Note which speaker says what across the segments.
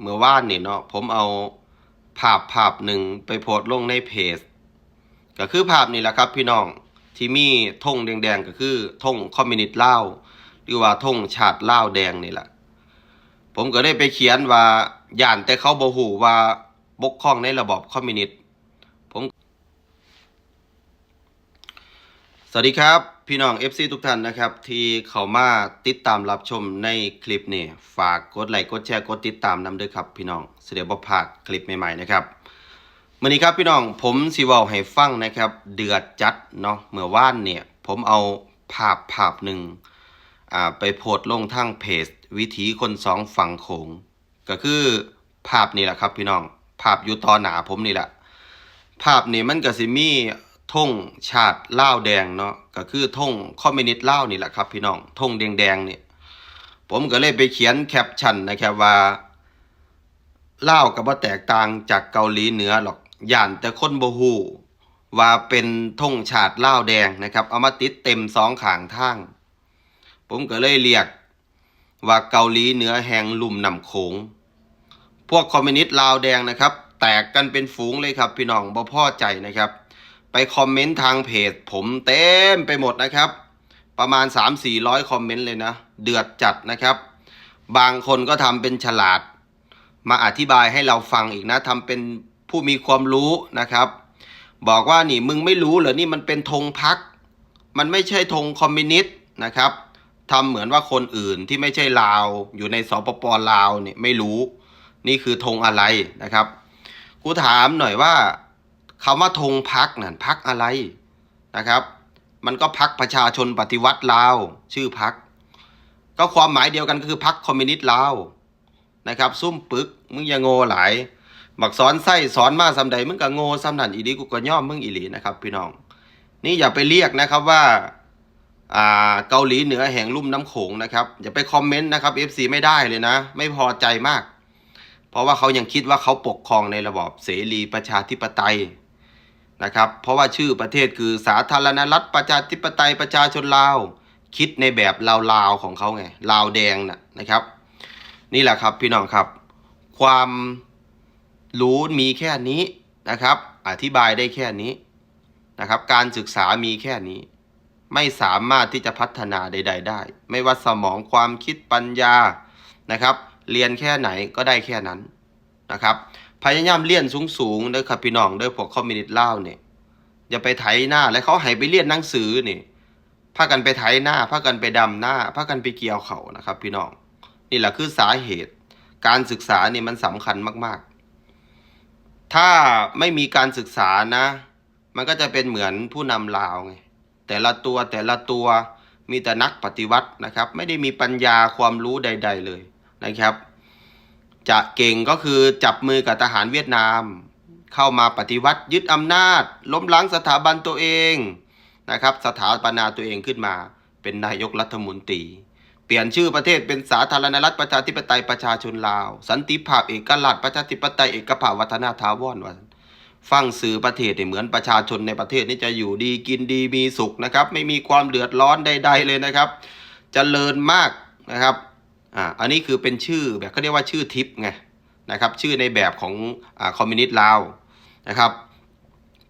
Speaker 1: เมื่อวานนี่เนาะผมเอาภาพภาพหนึ่งไปโพสต์ลงในเพจ ก็คือภาพนี่แหละครับ พี่น้องที่มีธงแดงๆก็คือธงคอมมิวนิสต์ลาวหรือว่าธงชาติลาวแดงนี่แหละผมก็ได้ไปเขียนว่าย่านแต่เขาบ่ฮู้ว่าบกพร่องในระบอบคอมมิวนิสต์ผม สวัสดีครับ พี่น้อง FC ทุกท่านนะครับ ที่เข้ามาติดตามรับชมในคลิปนี้ฝากกดไลค์กดแชร์กดติดตามนำด้วยครับ พี่น้องเสียบ่พลาดคลิปใหม่ๆนะครับมื่อนี้ครับพี่น้องผมสิเว้าให้ฟังนะครับ เดือดจัดเนาะเมื่อวานเนี่ย ผมเอาภาพภาพหนึ่งอ่าไปโพสต์ลงทางเพจ วิถีคนสองฝั่งโขง ก็คือภาพนี้แหละครับ พี่น้องภาพอยู่ต่อหนาผมนี่แหละ ภาพนี่มันก็สิมี ธงชาติลาวแดงเนาะก็คือธงคอมมิวนิสต์ลาวนี่แหละครับ พี่น้องธงแดงๆเนี่ยผมก็เลยไปเขียนแคปชั่นนะครับว่าลาวก็บ่แตกต่างจากเกาหลีเหนือหรอกย่านแต่คนบ่ฮู้ว่าเป็นธงชาติลาวแดงนะครับ เอามาติดเต็มสองขางทาง ผมก็เลยเรียกว่าเกาหลีเหนือแห่งลุ่มน้ำโขง พวกคอมมิวนิสต์ลาวแดงนะครับ แตกกันเป็นฝูงเลยครับพี่น้องบ่พอใจนะครับ ไปคอมเมนต์ทางเพจ ผมเต็มไปหมดนะครับ ประมาณ 3-400 คอมเมนต์เลยนะ เดือดจัดนะครับ บางคนก็ทำเป็นฉลาด มาอธิบายให้เราฟังอีกนะทำเป็นผู้มีความรู้นะครับ บอกว่านี่มึงไม่รู้เหรอนี่มันเป็นธงพัก มันไม่ใช่ธงคอมมิวนิสต์นะครับทำเหมือนว่าคนอื่นที่ไม่ใช่ลาว อยู่ในสปปลาวเนี่ยไม่รู้ นี่คือธงอะไรนะครับ กูถามหน่อยว่า คำว่าธงพักนั่นพักอะไรนะครับ มันก็พักประชาชนปฏิวัติลาว ชื่อพัก ก็ความหมายเดียวกันก็คือพักคอมมิวนิสต์ลาวนะครับ ซุ่มปึกมึงอย่าโง่หลายบักสอนไส้สอนมาสำใดมึงก็โง่สำนันอีดีกูก็ย่อมมึงอีหลีนะครับ พี่น้อง นี่อย่าไปเรียกนะครับว่าอ่าเกาหลีเหนือแห่งลุ่มน้ำโขงนะครับ อย่าไปคอมเมนต์นะครับ FC ไม่ได้เลยนะ ไม่พอใจมาก เพราะว่าเขายังคิดว่าเขาปกครองในระบอบเสรีประชาธิปไตย นะครับ เพราะว่าชื่อประเทศคือสาธารณรัฐประชาธิปไตยประชาชนลาว คิดในแบบลาวๆของเขาไงลาวแดงน่ะนะครับ นี่แหละครับพี่น้องครับ ความรู้มีแค่นี้นะครับ อธิบายได้แค่นี้นะครับ การศึกษามีแค่นี้ ไม่สามารถที่จะพัฒนาใด ๆ ได้ ไม่ว่าสมองความคิดปัญญานะครับ เรียนแค่ไหนก็ได้แค่นั้นนะครับ พยายามเรียนสูงๆเด้อครับพี่น้องเด้อพวกคอมมิวนิสต์ลาวเนี่ยอย่าไปไถหน้าแล้วเขาให้ไปเรียนหนังสือนี่พากันไปไถหน้าพากันไปดำหน้าพากันไปเกี่ยวเขานะครับ พี่น้อง นี่แหละคือสาเหตุ การศึกษานี่มันสำคัญมาก ๆ ถ้าไม่มีการศึกษานะ มันก็จะเป็นเหมือนผู้นำลาวไงแต่ละตัวแต่ละตัวมีแต่นักปฏิวัตินะครับ ไม่ได้มีปัญญาความรู้ใด ๆ เลยนะครับ จะเก่งก็คือจับมือกับทหารเวียดนาม เข้ามาปฏิวัติยึดอำนาจ ล้มล้างสถาบันตัวเองนะครับสถาปนาตัวเองขึ้นมา เป็นนายกรัฐมนตรี เปลี่ยนชื่อประเทศเป็นสาธารณรัฐประชาธิปไตยประชาชนลาว สันติภาพเอกราชประชาธิปไตยเอกภาพวัฒนธรรมวอนวันฟังสื่อประเทศเนี่ยเหมือนประชาชนในประเทศนี่จะอยู่ดีกินดีมีสุขนะครับ ไม่มีความเดือดร้อนใด ๆ เลยนะครับจเจริญมากนะครับ อ่าอันนี้คือเป็นชื่อแบบเขาเรียกว่าชื่อทิปไงนะครับชื่อในแบบของอ่าคอมมิวนิสต์ลาวนะครับ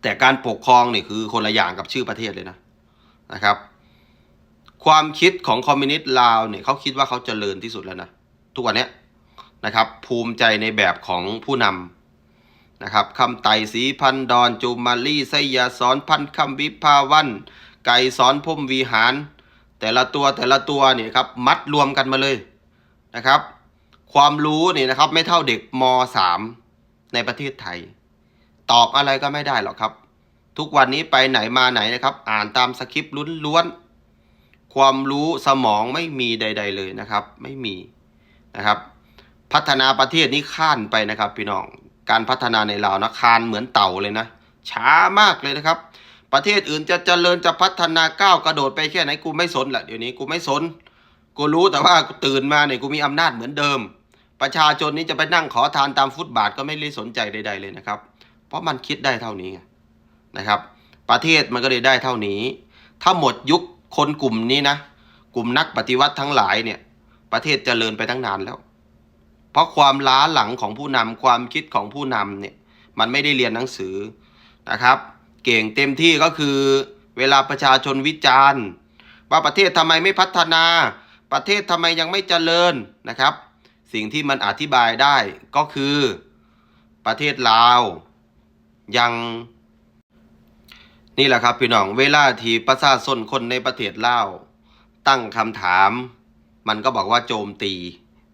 Speaker 1: แต่การปกครองนี่คือคนละอย่างกับชื่อประเทศเลยนะนะครับ ความคิดของคอมมิวนิสต์ลาวเนี่ยเขาคิดว่าเขาเจริญที่สุดแล้วนะทุกวันนี้นะครับ ภูมิใจในแบบของผู้นำนะครับคำไต่สีพันดอนจูมาลีไสยาสอนพันคำวิภาวัน ไก่สอนพรหมวีหาร แต่ละตัวแต่ละตัวเนี่ยครับมัดรวมกันมาเลย นะครับ ความรู้นี่นะครับ ไม่เท่าเด็กม .3 ในประเทศไทย ตอบอะไรก็ไม่ได้หรอกครับ ทุกวันนี้ไปไหนมาไหนนะครับ อ่านตามสคริปต์ล้วนๆความรู้สมองไม่มีใด ๆ เลยนะครับ ไม่มีนะครับ พัฒนาประเทศนี้ข้านไปนะครับ พี่น้องการพัฒนาในลาวนะคานเหมือนเต่าเลยนะช้ามากเลยนะครับ ประเทศอื่นจะเจริญจะพัฒนาก้าวกระโดดไปแค่ไหนกูไม่สนแหละเดี๋ยวนี้กูไม่สน กูรู้แต่ว่ากูตื่นมาเนี่ยกูมีอำนาจเหมือนเดิม ประชาชนนี้จะไปนั่งขอทานตามฟุตบาทก็ไม่ได้สนใจใด ๆเลยนะครับ เพราะมันคิดได้เท่านี้นะครับ ประเทศมันก็เลยได้เท่านี้ ถ้าหมดยุคคนกลุ่มนี้นะ กลุ่มนักปฏิวัติทั้งหลายเนี่ย ประเทศจเจริญไปตั้งนานแล้ว เพราะความล้าหลังของผู้นำความคิดของผู้นำเนี่ยมันไม่ได้เรียนหนังสือนะครับ เก่งเต็มที่ก็คือ เวลาประชาชนวิจารณ์ ว่าประเทศทำไมไม่พัฒนา ประเทศทำไมยังไม่เจริญนะครับ สิ่งที่มันอธิบายได้ก็คือประเทศลาวยังนี่แหละครับพี่น้องเวลาที่ประชาชนคนในประเทศลาวตั้งคำถาม มันก็บอกว่าโจมตี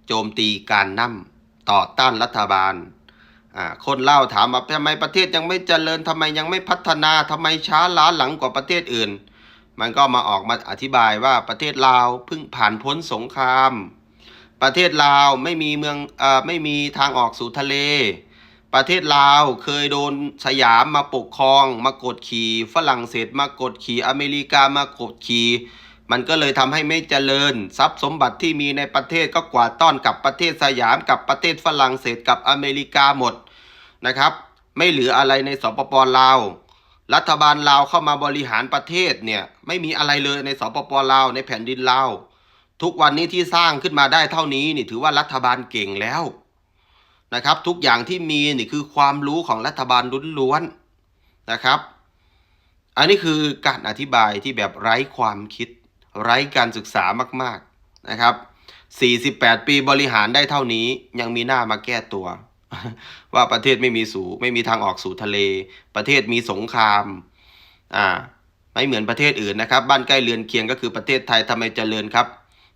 Speaker 1: โจมตีการนำต่อต้านรัฐบาลคนเล่าวถามว่าทำไมประเทศยังไม่เจริญทำไมยังไม่พัฒนาทำไมช้าล้าหลังกว่าประเทศอื่น มันก็มาออกมาอธิบายว่าประเทศลาวเพิ่งผ่านพ้นสงคราม ประเทศลาวไม่มีเมืองอไม่มีทางออกสู่ทะเล ประเทศลาวเคยโดนสยามมาปกครอง มากดขี่ฝรั่งเศสมากดขี่อเมริกามากดขี่มันก็เลยทำให้ไม่เจริญ ทรัพย์สมบัติที่มีในประเทศก็กวาดต้อนกับประเทศสยามกับประเทศฝรั่งเศสกับอเมริกาหมดนะครับ ไม่เหลืออะไรในสปปลาว รัฐบาลลาวเข้ามาบริหารประเทศเนี่ยไม่มีอะไรเลยในสปปลาวในแผ่นดินลาวทุกวันนี้ที่สร้างขึ้นมาได้เท่านี้นี่ถือว่ารัฐบาลเก่งแล้วนะครับ ทุกอย่างที่มีนี่คือความรู้ของรัฐบาลล้วนๆนะครับ อันนี้คือการอธิบายที่แบบไร้ความคิด ไร้การศึกษามากๆนะครับ 48 ปีบริหารได้เท่านี้ยังมีหน้ามาแก้ตัว ว่าประเทศไม่มีสู่ ไม่มีทางออกสู่ทะเล ประเทศมีสงครามอ่าไม่เหมือนประเทศอื่นนะครับ บ้านใกล้เรือนเคียงก็คือประเทศไทยทำไมเจริญครับ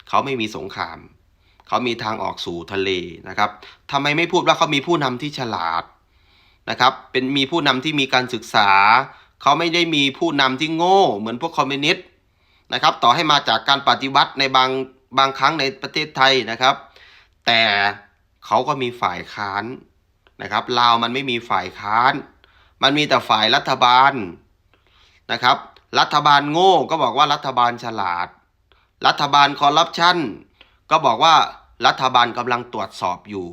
Speaker 1: เขาไม่มีสงคราม เขามีทางออกสู่ทะเลนะครับทำไมไม่พูดว่าเขามีผู้นำที่ฉลาดนะครับ เป็นมีผู้นำที่มีการศึกษา เขาไม่ได้มีผู้นำที่โง่ เหมือนพวกคอมมิวนิสต์นะครับ ต่อให้มาจากการปฏิวัติในบางบางครั้งในประเทศไทยนะครับ แต่ เขาก็มีฝ่ายค้านนะครับลาวมันไม่มีฝ่ายค้าน มันมีแต่ฝ่ายรัฐบาลนะครับ รัฐบาลโง่ก็บอกว่ารัฐบาลฉลาด รัฐบาลคอร์รัปชันก็บอกว่ารัฐบาลกำลังตรวจสอบอยู่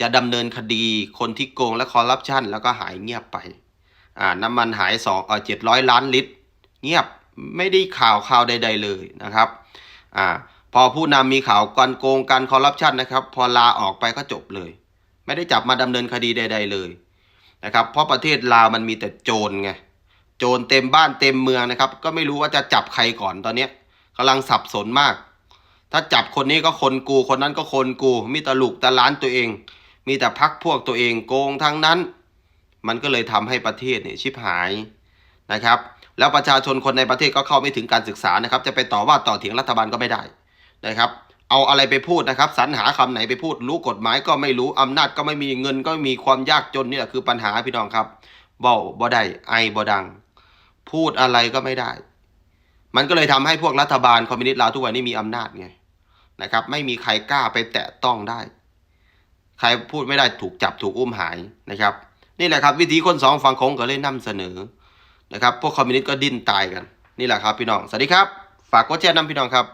Speaker 1: จะดำเนินคดีคนที่โกงและคอร์รัปชันแล้วก็หายเงียบไปอ่าน้ำมันหายสองเออเจ็ดร้อยล้านลิตร เงียบไม่ได้ข่าวข่าวใด ๆ เลยนะครับอ่า พอผู้นำมีข่าวการโกงการคอร์รัปชันนะครับ พอลาออกไปก็จบเลย ไม่ได้จับมาดำเนินคดีใด ๆ เลยนะครับ เพราะประเทศลาวมันมีแต่โจรไงโจรเต็มบ้านเต็มเมืองนะครับ ก็ไม่รู้ว่าจะจับใครก่อนตอนเนี้ยกำลังสับสนมาก ถ้าจับคนนี้ก็คนกู คนนั้นก็คนกู มีตลูกต่หล้านตัวเอง มีแต่พักพวกตัวเองโกงทั้งนั้น มันก็เลยทำให้ประเทศเนี่ยชิบหายนะครับ แล้วประชาชนคนในประเทศก็เข้าไม่ถึงการศึกษานะครับ จะไปต่อว่าต่อเถียงรัฐบาลก็ไม่ได้ นะครับ เอาอะไรไปพูดนะครับสรรหาคำไหนไปพูด รู้กฎหมายก็ไม่รู้อำนาจก็ไม่มีเงินก็ไม่มีความยากจนนี่แหละคือปัญหาพี่น้องครับเบาบ่ได้ไอบ่ดัง พูดอะไรก็ไม่ได้ มันก็เลยทำให้พวกรัฐบาลคอมมิวนิสต์ลาวทุกวันนี้มีอำนาจไงนะครับ ไม่มีใครกล้าไปแตะต้องได้ ใครพูดไม่ได้ถูกจับถูกอุ้มหายนะครับ นี่แหละครับวิธีคนสองฝั่งโขงก็เลยนำเสนอนะครับ พวกคอมมิวนิสต์ก็ดิ้นตายกัน นี่แหละครับพี่น้อง สวัสดีครับ ฝากกดแชร์นำพี่น้องครับ